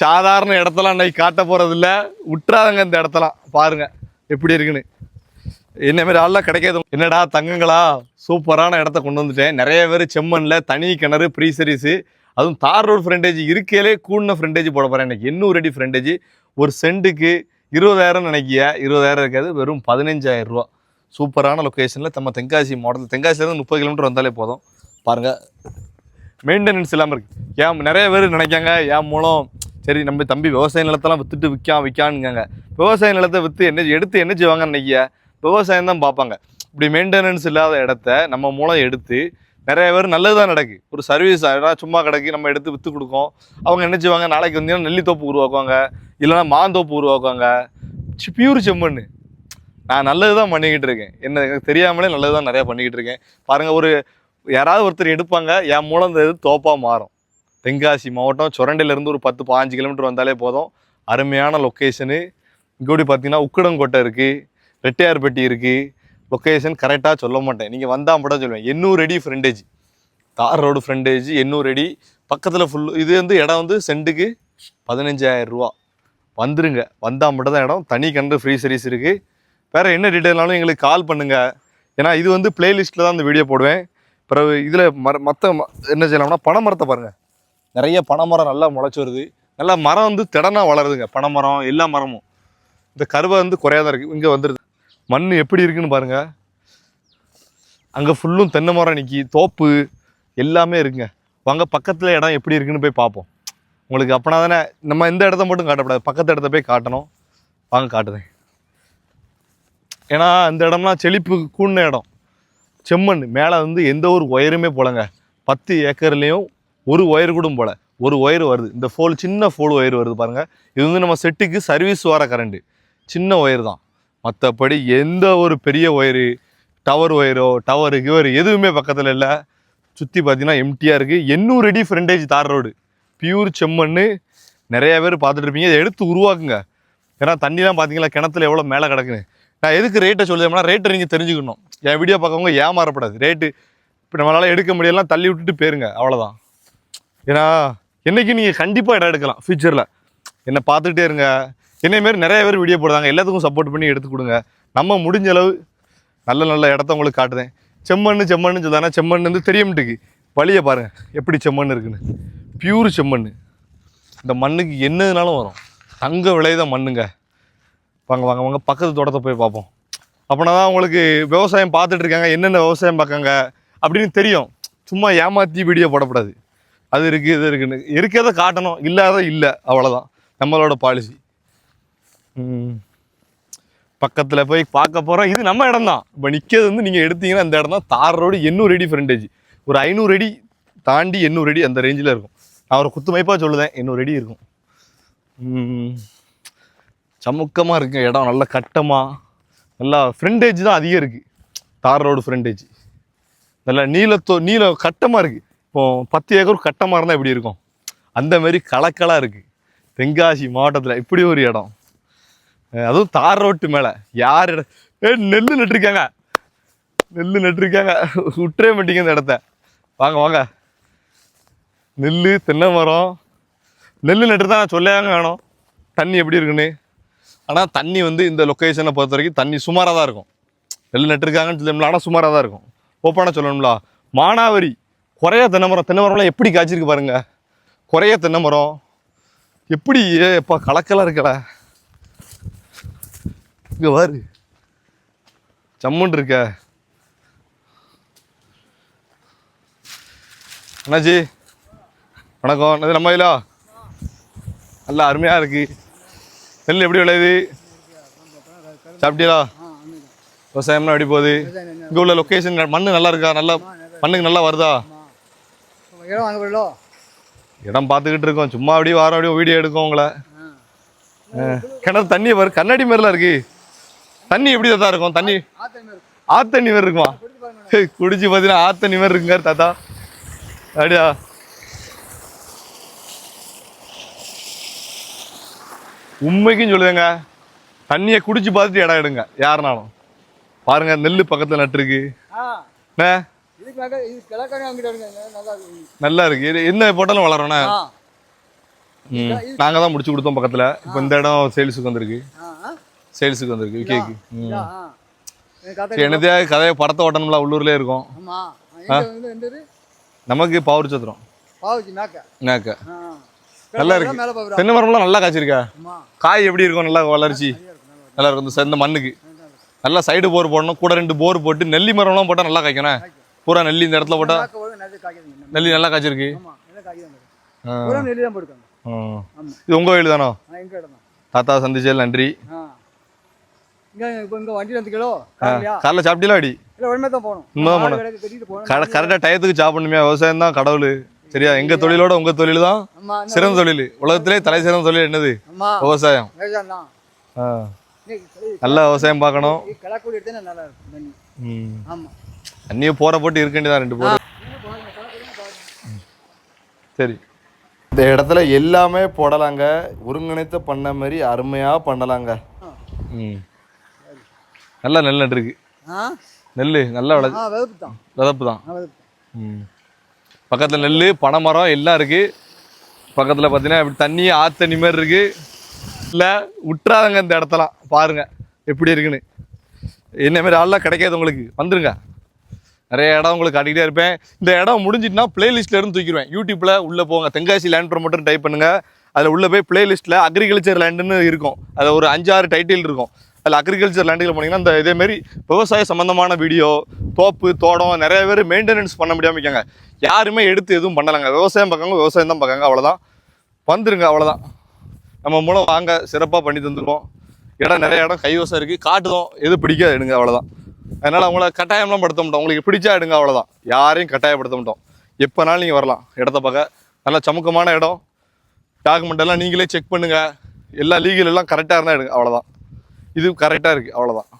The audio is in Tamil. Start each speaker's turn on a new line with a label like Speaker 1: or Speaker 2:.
Speaker 1: சாதாரண இடத்தெல்லாம் இன்னைக்கு காட்ட போகிறதில்ல இல்ல விட்டுறாதங்க இந்த இடத்தெல்லாம். பாருங்கள் எப்படி இருக்குன்னு. என்ன மாதிரி ஆள்லாம் கிடைக்காது. என்னடா தங்கங்களா? சூப்பரான இடத்த கொண்டு வந்துட்டேன். நிறைய பேர் செம்மண்ணில் தனி கிணறு ப்ரீ சர்வீஸ் அதுவும் தார் ரோடு ஃப்ரெண்டேஜ் இருக்கையிலே கூடின ஃப்ரெண்டேஜ் போட போகிறேன் எனக்கு எண்ணூறு அடி ஃப்ரெண்டேஜ் ஒரு சென்ட்டுக்கு இருபதாயிரம் நினைக்கிய. இருபதாயிரம் இருக்காது வெறும் பதினஞ்சாயிரம் ரூபா. சூப்பரான லொக்கேஷனில் நம்ம தென்காசி மாவட்டத்தில் தென்காசிலேருந்து முப்பது கிலோமீட்டர் வந்தாலே போதும். பாருங்கள் மெயின்டெனன்ஸ் இல்லாமல் இருக்குது ஏன் நிறைய பேர் நினைக்காங்க என் மூலம் சரி நம்ம தம்பி விவசாய நிலத்தெல்லாம் வித்துட்டு விற்கா விற்கானுங்க விவசாய நிலத்தை விற்று என்ன எடுத்து என்ன செய்வாங்கன்னு நினைக்கிய விவசாயம் தான் பார்ப்பாங்க. இப்படி மெயின்டெனன்ஸ் இல்லாத இடத்த நம்ம மூலம் எடுத்து நிறைய பேர் நல்லது தான் நடக்கு. ஒரு சர்வீஸ் சும்மா கிடக்கு நம்ம எடுத்து விற்று கொடுக்கோம். அவங்க என்ன செய்வாங்க? நாளைக்கு வந்தீங்கன்னா நெல்லித்தோப்பு உருவாக்குவாங்க? இல்லைன்னா மாந்தோப்பு உருவாக்குவாங்க? பியூர் செம்மண் நான் நல்லது தான் பண்ணிக்கிட்டு இருக்கேன். என்ன எனக்கு தெரியாமலே நல்லது தான் நிறையா பண்ணிக்கிட்டு இருக்கேன். பாருங்கள் ஒரு யாராவது ஒருத்தர் எடுப்பாங்க என் மூலம் இந்த இது தோப்பாக மாறும். தென்காசி மாவட்டம் சுரண்டிலேருந்து ஒரு பத்து பாஞ்சு கிலோமீட்டர் வந்தாலே போதும். அருமையான லொக்கேஷனு இங்கோடி பார்த்தீங்கன்னா உக்கடங்கோட்டை இருக்குது ரெட்டையார்பட்டி இருக்குது லொக்கேஷன் கரெக்டாக சொல்ல மாட்டேன். நீங்கள் வந்தால் மட்டும் சொல்லுவேன். எண்ணூறு அடி ஃப்ரெண்டேஜ் தார் ரோடு ஃப்ரெண்டேஜ் எண்ணூறு அடி. பக்கத்தில் ஃபுல் இது வந்து இடம் வந்து சென்ட்டுக்கு பதினஞ்சாயிரம் ரூபா. வந்துருங்க. வந்தால் மட்டும் தான் இடம். தனி கண்டு ஃப்ரீ சர்வீஸ் இருக்குது வேறு என்ன டீட்டெயில்னாலும் எங்களுக்கு கால் பண்ணுங்கள் ஏன்னா இது வந்து பிளேலிஸ்ட்டில் தான் இந்த வீடியோ போடுவேன். பிறகு இதில் மர மற்ற என்ன செய்யலாம்னா பனைமரத்தை பாருங்கள் நிறைய பனைமரம் நல்லா முளைச்சி வருது. நல்லா மரம் வந்து திடனா வளருதுங்க பனைமரம் எல்லா மரமும். இந்த கருவை வந்து குறையாதான் இருக்குது இங்கே வந்துடுது மண் எப்படி இருக்குன்னு பாருங்கள் அங்கே ஃபுல்லும் தென்னை மரம் நிற்கி தோப்பு எல்லாமே இருக்குங்க. வாங்க பக்கத்தில் இடம் எப்படி இருக்குன்னு போய் பார்ப்போம் உங்களுக்கு அப்பனா தானே நம்ம இந்த இடத்த மட்டும் காட்டக்கூடாது பக்கத்து இடத்த போய் காட்டணும். வாங்க காட்டுறேன். ஏன்னா இந்த இடம்லாம் செழிப்பு கூடின இடம். செம்மண் மேலே வந்து எந்த ஒரு ஒயருமே போலங்க. பத்து ஏக்கர்லேயும் ஒரு ஒயர் கூட போல. ஒரு ஒயர் வருது. இந்த ஃபோல் சின்ன ஃபோல் ஒயர் வருது பாருங்கள் இது வந்து நம்ம செட்டுக்கு சர்வீஸ் வர கரண்ட்டு சின்ன ஒயர் தான். மற்றபடி எந்த ஒரு பெரிய ஒயரு டவர் ஒயரோ டவரு கிவர் எதுவுமே பக்கத்தில் இல்லை. சுற்றி பார்த்தீங்கன்னா எம்டியாக இருக்குது எண்ணூறு அடி ஃப்ரண்டேஜ் தார் ரோடு பியூர் செம்மண்ணு. நிறைய பேர் பார்த்துட்ருப்பீங்க இதை எடுத்து உருவாக்குங்க. ஏன்னா தண்ணிலாம் பார்த்தீங்களா கிணத்துல எவ்வளோ மேலே கிடக்குன்னு. நான் எதுக்கு ரேட்டை சொல்லுதேன்னா ரேட்டை நீங்கள் தெரிஞ்சுக்கணும். என் வீடியோ பார்க்கவங்க ஏமாறப்படாது. ரேட்டு இப்போ நம்மளால் எடுக்க முடியலாம் தள்ளி விட்டுட்டு போயிருங்க. அவ்வளோதான் ஏன்னா என்னைக்கு நீங்கள் கண்டிப்பாக இடம் எடுக்கலாம் ஃப்யூச்சரில் என்னை பார்த்துட்டே இருங்க. என்னை மாரி நிறைய பேர் வீடியோ போடுறாங்க. எல்லாத்துக்கும் சப்போர்ட் பண்ணி எடுத்து கொடுங்க. நம்ம முடிஞ்ச அளவு நல்ல நல்ல இடத்த உங்களுக்கு காட்டுதேன் செம்மண்ணு செம்மண்ணு சொல்லுதானா செம்மண் வந்து தெரியமாட்டுக்கு வழியை பாருங்க. எப்படி செம்மண் இருக்குன்னு. பியூர் செம்மண் இந்த மண்ணுக்கு என்னதுனாலும் வரும். தங்க விளையுத மண்ணுங்க. வாங்க வாங்க வாங்க. பக்கத்து தோட்டத்தை போய் பார்ப்போம். அப்படின்னா தான் உங்களுக்கு விவசாயம் பார்த்துட்டு இருக்காங்க. என்னென்ன விவசாயம் பார்க்காங்க அப்படின்னு தெரியும். சும்மா ஏமாற்றி வீடியோ போடக்கூடாது. அது இருக்குது இது இருக்குன்னு. இருக்கிறத காட்டணும் இல்லாத இல்லை அவ்வளோதான் நம்மளோட பாலிசி பக்கத்தில் போய் பார்க்க போகிறோம் இது நம்ம இடம் தான் இப்போ நிற்கிறது வந்து நீங்கள் எடுத்தீங்கன்னா அந்த இடம் தான். தார் ரோடு எண்ணூறு அடி ஃப்ரண்டேஜ் ஒரு ஐநூறு அடி தாண்டி எண்ணூறு அடி அந்த ரேஞ்சில் இருக்கும். நான் ஒரு குத்துமைப்பாக சொல்லுதேன். எண்ணூறு அடி இருக்கும். சமுக்கமாக இருக்குங்க இடம் நல்ல கட்டமாக நல்லா ஃப்ரண்டேஜ் தான் அதிகம் இருக்குது தார் ரோடு ஃப்ரண்டேஜ் நல்லா நீளத்தோ நீளம் கட்டமாக இருக்குது இப்போது பத்து ஏக்கர் கட்டமாக இருந்தால் எப்படி இருக்கும்? அந்த மாதிரி கலக்கலாக இருக்குது தென்காசி மாவட்டத்தில் இப்படி ஒரு இடம். அதுவும் தார் ரோட்டு மேலே. யார் இடம் ஏ நெல் நட்டுருக்காங்க. நெல் நட்டுருக்காங்க. விட்டுறே மாட்டீங்க இந்த இடத்த. வாங்க வாங்க. நெல் தென்னை மரம். நெல் நட்டு தான் சொல்லாங்க வேணும். தண்ணி எப்படி இருக்குன்னு. ஆனால் தண்ணி வந்து இந்த லொக்கேஷனை பொறுத்த வரைக்கும் தண்ணி சுமாராக தான் இருக்கும். நெல் நட்டுருக்காங்கன்னு சொல்லணும்ல ஆனால் சுமாராக தான் இருக்கும். ஓப்பனாக சொல்லணும்ல. மானாவரி. குறைய தென்னை மரம் தென்னை மரம்லாம் எப்படி காய்ச்சிருக்கு பாருங்க. குறைய தென்னை மரம் எப்படி ஏ எப்பா கலக்கலாக இருக்கல இங்கே பாரு. ஜம்முன் இருக்க அண்ணாஜி வணக்கம். என்னது நம்ம இல்லா நல்லா அருமையாக இருக்கு. நெல் எப்படி விளையுது? சாப்பிட்டீங்களா விவசாயம்லாம் எப்படி போகுது? இங்கே உள்ள லொக்கேஷன் மண்ணு நல்லா இருக்கா? நல்லா மண்ணுக்கு நல்லா வருதா?
Speaker 2: இடம் வாங்க போயிடலோ
Speaker 1: இடம் பார்த்துக்கிட்டு இருக்கோம். சும்மா அப்படியே வாரம் அப்படியே வீடியோ எடுக்கும் உங்களை. கிணறு தண்ணி வரும் கண்ணாடி மாதிரிலாம் இருக்கு. தண்ணி எப்படி தாத்தா இருக்கும்? தண்ணி ஆத்தண்ணி மாதிரி இருக்குமா?
Speaker 2: குடிச்சு
Speaker 1: பார்த்தீங்கன்னா ஆத்தண்ணி மாதிரி இருக்குங்க தாத்தா. அப்படியா? உண்மைக்கும் சொல்லுவேங்க தண்ணியை குடிச்சு பார்த்துட்டு இடம் எடுங்க யாருனாலும். பாருங்க நெல் பக்கத்தில் நட்டுருக்கு
Speaker 2: நல்லா இருக்கு.
Speaker 1: இது என்ன போட்டாலும் வளரும்ண்ணே?
Speaker 2: ஆ.
Speaker 1: ம். நாங்கள் தான் முடிச்சு கொடுத்தோம் பக்கத்தில். இப்போ இந்த இடம் சேல்ஸுக்கு வந்திருக்கு. சேல்ஸுக்கு வந்திருக்கு. விக்கேக்கு என்னதையா கதையை படத்தை ஓட்டணும்ல உள்ளூர்லேயே இருக்கும். நமக்கு பவர் சத்திரம். நல்லா இருக்கு. தென்னை மரம்லாம் நல்லா காய்ச்சிருக்கா? காய் எப்படி இருக்கும்? நல்லா வளர்ச்சி. நல்லா இருக்கும் இந்த மண்ணுக்கு. நல்லா சைடு போர் போடணும். கூட ரெண்டு போர் போட்டு நெல்லி மரம்லாம் போட்டால் நல்லா காய்க்கணும் பூரா நெல்லி இந்த இடத்துல
Speaker 2: காய்க்குதுங்க
Speaker 1: நெல்லி நல்லா காய்ச்சிருக்கு. இது உங்கள் வயல் தானோ?
Speaker 2: எங்க
Speaker 1: தாத்தா சந்திச்சல் நன்றி. காலைல சாப்பிட்டீங்களா அடி?
Speaker 2: இல்லை உடனே தான் போகணும்.
Speaker 1: உண்மைதான்
Speaker 2: மாடு
Speaker 1: போகணும்.
Speaker 2: கடைக்கு கட்டிட்டு போகணும்.
Speaker 1: கரெ கரெக்டாக டயத்துக்கு சாப்பிடணுமே விவசாயம் தான் கடவுள். சரியா? எங்கள் தொழிலோட உங்கள் தொழில் தான்? சிறந்த தொழில். உலகத்திலே தலை சிறந்த தொழில் என்னது? விவசாயம். நல்லா விவசாயம் பார்க்கணும்.
Speaker 2: இது களைக்கூடி எடுத்தா நல்லா இருக்கும் தண்ணி
Speaker 1: ம்
Speaker 2: ஆமா
Speaker 1: அண்ணியை போற போட்டு இருக்க வேண்டியதான் ரெண்டு போர்? சரி. இந்த இடத்துல எல்லாமே போடலாங்க. ஒருங்கிணைத்த பண்ண மாதிரி அருமையாக பண்ணலாங்க. ம். நல்லா நெல் நட்டுருக்கு நெல் நல்லா விளை விதப்பு தான். ம். பக்கத்தில் நெல் பனைமரம் எல்லாம் இருக்குது பக்கத்தில் பார்த்தீங்கன்னா இப்படி தண்ணி ஆத்தண்ணி மாதிரி இருக்குது இல்லை விட்டுறாதங்க இந்த இடத்தலாம் பாருங்கள் எப்படி இருக்குன்னு. என்ன மாதிரி ஆள்லாம் கிடைக்காது உங்களுக்கு. வந்துருங்க. நிறைய இடம் உங்களுக்கு காட்டிக்கிட்டே இருப்பேன். இந்த இடம் முடிஞ்சிட்டுனா பிளேலிஸ்ட்டில் இருந்து தூக்கிடுவேன். யூடியூப்பில் உள்ளே போங்க. தென்காசி லேண்ட் ப்ரொமோட்டர் டைப் பண்ணுங்கள் அதில் உள்ள போய் பிளேலிஸ்ட்டில் அக்ரிகல்ச்சர் லேண்டுன்னு இருக்கும். அதில் ஒரு அஞ்சாறு டைட்டில் இருக்கும். அதில் அக்ரிகல்ச்சர் லேண்டுகள் போனீங்கன்னா இந்த இதேமாரி விவசாய சம்மந்தமான வீடியோ தோப்பு தோட்டம் நிறைய பேர் மெயின்டெனன்ஸ் பண்ண முடியாமல் இருக்காங்க. யாருமே எடுத்து எதுவும் பண்ணலைங்க. விவசாயம் பார்க்காங்க விவசாயம் தான் பார்க்காங்க அவ்வளோதான் வந்துருங்க அவ்வளோதான் நம்ம மூலம் வாங்க சிறப்பாக பண்ணி தந்துருவோம். இடம் நிறைய இடம் கைவசம் இருக்குது காட்டுதோம் எது பிடிக்காது எடுங்க அவ்வளோதான் அதனால் அவங்கள கட்டாயம்லாம் படுத்த மாட்டோம். உங்களுக்கு பிடிச்சா எடுங்க அவ்வளோதான் யாரையும் கட்டாயப்படுத்த மாட்டோம். எப்போனாலும் நீங்கள் வரலாம். இடத்த பார்க்க. நல்லா சமுக்கமான இடம். டாக்குமெண்ட் எல்லாம் நீங்களே செக் பண்ணுங்கள் எல்லா லீகல் எல்லாம் கரெக்டாக இருந்தால் எடுங்க அவ்வளோதான் இது கரெக்டாக இருக்குது அவ்வளோதான்